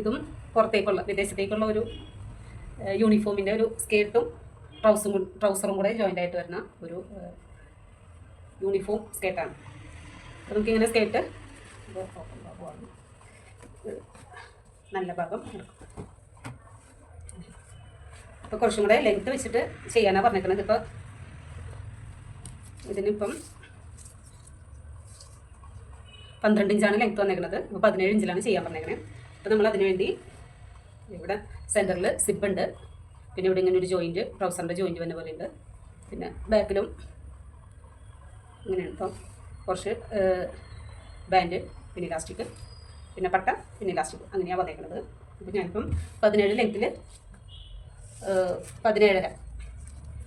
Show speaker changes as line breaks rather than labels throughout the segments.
ഇതും പുറത്തേക്കുള്ള വിദേശത്തേക്കുള്ള ഒരു യൂണിഫോമിന്റെ ഒരു സ്കേർട്ടും ട്രൗസും ട്രൗസറും കൂടെ ജോയിന്റ് ആയിട്ട് വരുന്ന ഒരു യൂണിഫോം സ്കേർട്ടാണ് അപ്പോൾ നമുക്കിങ്ങനെ സ്കേർട്ട് നല്ല ഭാഗം എടുക്കും. അപ്പോൾ കുറച്ചും കൂടെ ലെങ്ത്ത് വെച്ചിട്ട് ചെയ്യാനാണ് പറഞ്ഞേക്കുന്നത് ഇപ്പോൾ ഇതിനിപ്പം പന്ത്രണ്ട് ഇഞ്ചാണ് ലെങ്ത്ത് വന്നിരിക്കുന്നത് അപ്പോൾ പതിനേഴ് ഇഞ്ചിലാണ് ചെയ്യാൻ പറഞ്ഞേക്കണേ. അപ്പോൾ നമ്മൾ അതിന് വേണ്ടി ഇവിടെ സെന്ററിൽ ഉണ്ട്. പിന്നെ ഇവിടെ ഇങ്ങനെ ഒരു ജോയിന്റ് ട്രൗസറിന്റെ ജോയിന്റ് വന്ന ഉണ്ട്. പിന്നെ ബാക്കിലും ഇങ്ങനെയാണ്. ഇപ്പം കുറച്ച് ബാൻഡ് പിന്നെ ഇലാസ്റ്റിക് പിന്നെ പട്ട പിന്നെ ഇലാസ്റ്റിക് അങ്ങനെയാണ് വന്നേക്കുന്നത് അപ്പോൾ ഞാനിപ്പം പതിനേഴ് ലെങ്ത്തിൽ പതിനേഴര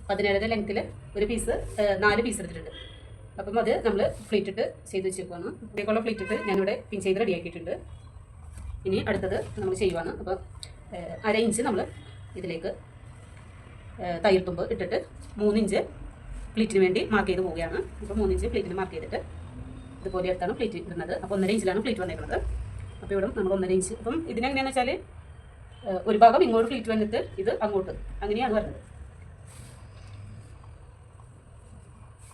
പതിനേഴര ലെങ്ത്തിൽ ഒരു പീസ് നാല് പീസ് എടുത്തിട്ടുണ്ട്. അപ്പം അത് നമ്മൾ ഫ്ലീറ്റിട്ട് ചെയ്ത് വെച്ചേക്കുവാണ്. ഇതേക്കുള്ള ഫ്ലീറ്റിട്ട് ഞാനിവിടെ പിൻ ചെയ്ത് റെഡിയാക്കിയിട്ടുണ്ട് ഇനി അടുത്തത് നമ്മൾ ചെയ്യുവാണ്. അപ്പോൾ അര ഇഞ്ച് നമ്മൾ ഇതിലേക്ക് തൈർത്തുമ്പ് ഇട്ടിട്ട് മൂന്നിഞ്ച് പ്ലീറ്റിന് വേണ്ടി മാർക്ക് ചെയ്ത് പോവുകയാണ്. അപ്പോൾ മൂന്നിഞ്ച് പ്ലീറ്റിന് മാർക്ക് ചെയ്തിട്ട് ഇതുപോലെ എടുത്താണ് പ്ലീറ്റ് ഇടുന്നത്. അപ്പോൾ ഒന്നര ഇഞ്ചിലാണ് പ്ലീറ്റ് വന്നേക്കുന്നത്. അപ്പോൾ ഇവിടെ നമ്മൾ ഒന്നര ഇഞ്ച് അപ്പം ഇതിനെങ്ങനെയാണെന്ന് വെച്ചാൽ ഒരു ഭാഗം ഇങ്ങോട്ട് പ്ലീറ്റ് വന്നിട്ട് ഇത് അങ്ങോട്ട് അങ്ങനെയാണ് വരുന്നത്.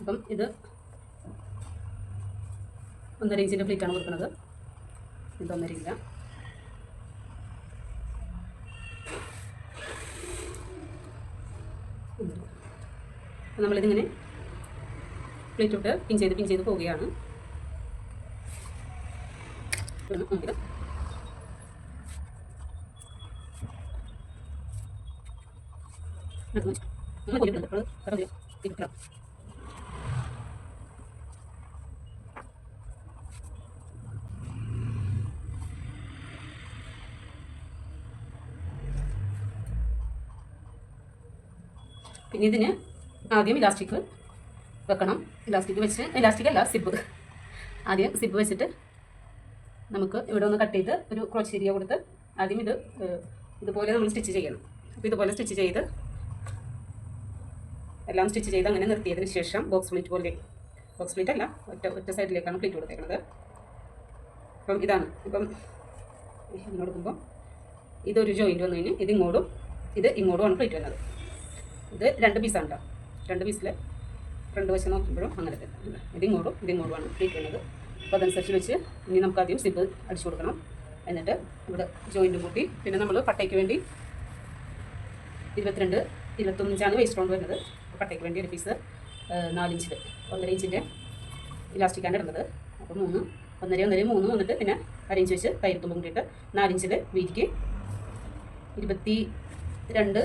അപ്പം ഇത് ഒന്നര ഇഞ്ചിന്റെ പ്ലീറ്റാണ് കൊടുക്കുന്നത്. ഇത് ഒന്നര ഇല്ല അപ്പം നമ്മളിതിങ്ങനെ പ്ലേറ്റ് ഇട്ട് പിൻ ചെയ്ത് പിൻ ചെയ്ത് പോവുകയാണ്. പിന്നെ ഇതിന് ആദ്യം ഇലാസ്റ്റിക് വെക്കണം. ഇലാസ്റ്റിക് വെച്ച് ഇലാസ്റ്റിക് അല്ല സിബ്. ആദ്യം സിബ് വെച്ചിട്ട് നമുക്ക് ഇവിടെ ഒന്ന് കട്ട് ചെയ്ത് ഒരു ക്രോച്ച് ഏരിയ കൊടുത്ത് ആദ്യം ഇത് ഇതുപോലെ നമ്മൾ സ്റ്റിച്ച് ചെയ്യണം. അപ്പോൾ ഇതുപോലെ സ്റ്റിച്ച് ചെയ്ത് എല്ലാം സ്റ്റിച്ച് ചെയ്ത് അങ്ങനെ നിർത്തിയതിന് ശേഷം ബോക്സ് പ്ലിറ്റ് പോലെ ബോക്സ് പ്ലിറ്റ് അല്ല ഒറ്റ ഒറ്റ സൈഡിലേക്കാണ് പ്ലീറ്റ് കൊടുത്തേക്കുന്നത് അപ്പം ഇതാണ്. ഇപ്പം ഇങ്ങനെ കൊടുക്കുമ്പോൾ ഇതൊരു ജോയിന്റ് വന്നു കഴിഞ്ഞാൽ ഇത് ഇങ്ങോട്ടും ഇത് ഇങ്ങോട്ടുമാണ് പ്ലീറ്റ് വരുന്നത്. ഇത് രണ്ട് പീസാണ് കേട്ടോ രണ്ട് പീസിൽ ഫ്രണ്ട് വശം നോക്കുമ്പോഴും അങ്ങനെ തന്നെ. ഇതിങ്ങോട്ടും ഇതിങ്ങോട്ടുമാണ് ചെയ്യുന്നത്. അപ്പോൾ അതനുസരിച്ച് വെച്ച് ഇനി നമുക്ക് ആദ്യം സിബ് അടിച്ചു കൊടുക്കണം. എന്നിട്ട് ഇവിടെ ജോയിന്റ് കൂട്ടി പിന്നെ നമ്മൾ പട്ടയ്ക്ക് വേണ്ടി ഇരുപത്തിരണ്ട് ഇരുപത്തൊന്നിഞ്ചാണ് വേസ്റ്റ് റൗണ്ട് വരുന്നത്. പട്ടയ്ക്ക് വേണ്ടി ഒരു പീസ് നാലിഞ്ചിൽ ഒന്നര ഇഞ്ചിന്റെ ഇലാസ്റ്റിക്കാണ് ഇടുന്നത്. അപ്പോൾ മൂന്ന് ഒന്നര ഒന്നര മൂന്ന് വന്നിട്ട് പിന്നെ അരയിഞ്ച് വെച്ച് തയ്യൽത്തുമ്പ് കൂട്ടിയിട്ട് നാലിഞ്ചിൽ വീതിക്ക് ഇരുപത്തി രണ്ട്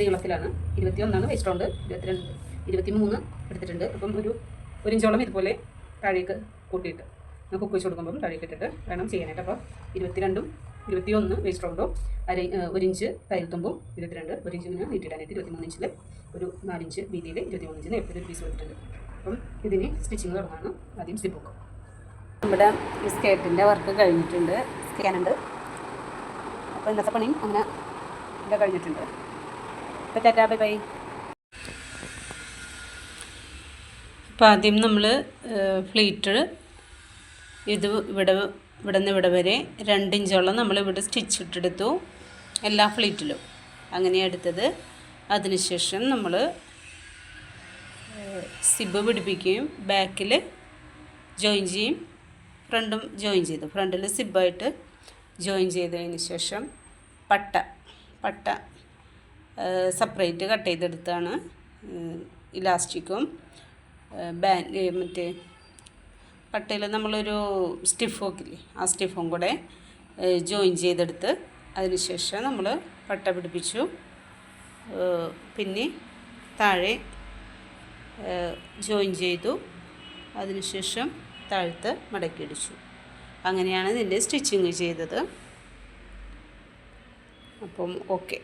നീളത്തിലാണ് ഇരുപത്തി ഒന്നാണ് വേസ്റ്റ് റൗണ്ട് ഇരുപത്തിരണ്ട് ഇരുപത്തി മൂന്ന് എടുത്തിട്ടുണ്ട്. അപ്പം ഒരു ഒരു ഇഞ്ചോളം ഇതുപോലെ താഴേക്ക് കൂട്ടിയിട്ട് നമുക്ക് കുക്ക് വെച്ച് കൊടുക്കുമ്പം താഴേക്ക് ഇട്ടിട്ട് വേണം ചെയ്യാനായിട്ട്. അപ്പോൾ ഇരുപത്തിരണ്ടും ഇരുപത്തി ഒന്ന് വേസ്റ്റ് റൗണ്ടും അര ഒരിഞ്ച് ഒരു ഇഞ്ച് തയ്യൽത്തുമ്പും ഇരുപത്തിരണ്ട് ഒരു ഇഞ്ച് ഇങ്ങനെ നീട്ടിയിടാനായിട്ട് ഇരുപത്തി മൂന്നിഞ്ചിൽ ഒരു നാലിഞ്ച് വീതിയിൽ ഇരുപത്തി മൂന്ന് ഇഞ്ച് നേരത്തെ ഒരു പീസ് കൊടുത്തിട്ടുണ്ട്. അപ്പം ഇതിന് സ്റ്റിച്ചിങ് തുടങ്ങാണ്. ആദ്യം വെക്കും. നമ്മുടെ ഈ സ്കേർട്ടിന്റെ വർക്ക് കഴിഞ്ഞിട്ടുണ്ട്. സ്കാനുണ്ട് അപ്പോൾ ഇന്നത്തെ പണിയും അങ്ങനെ ഇവിടെ കഴിഞ്ഞിട്ടുണ്ട്. അപ്പോൾ ചേട്ടാ ബൈ ബൈ
അപ്പോൾ ആദ്യം നമ്മൾ ഫ്ലീറ്റ് ഇത് ഇവിടെ ഇവിടെ നിന്ന് ഇവിടെ വരെ രണ്ട് ഇഞ്ചോളം നമ്മൾ ഇവിടെ സ്റ്റിച്ച് ഇട്ടെടുത്തു. എല്ലാ ഫ്ലീറ്റിലും അങ്ങനെ എടുത്തത്. അതിനുശേഷം നമ്മൾ സിബ് പിടിപ്പിക്കുകയും ബാക്കിൽ ജോയിൻ ചെയ്യും. ഫ്രണ്ടും ജോയിൻ ചെയ്തു. ഫ്രണ്ടിൽ സിബായിട്ട് ജോയിൻ ചെയ്തതിന് ശേഷം പട്ട പട്ട സെപ്പറേറ്റ് കട്ട് ചെയ്തെടുത്താണ് ഇലാസ്റ്റിക്കും ബാൻഡ് മറ്റേ പട്ടയിൽ നമ്മളൊരു സ്റ്റിഫ് വെക്കില്ലേ ആ സ്റ്റിഫും കൂടെ ജോയിൻ ചെയ്തെടുത്ത് അതിനുശേഷം നമ്മൾ പട്ട പിടിപ്പിച്ചു. പിന്നെ താഴെ ജോയിൻ ചെയ്തു. അതിനുശേഷം താഴത്ത് മടക്കിയിടിച്ചു അങ്ങനെയാണ് ഇതിന്റെ സ്റ്റിച്ചിങ് ചെയ്തത്. അപ്പം ഓക്കെ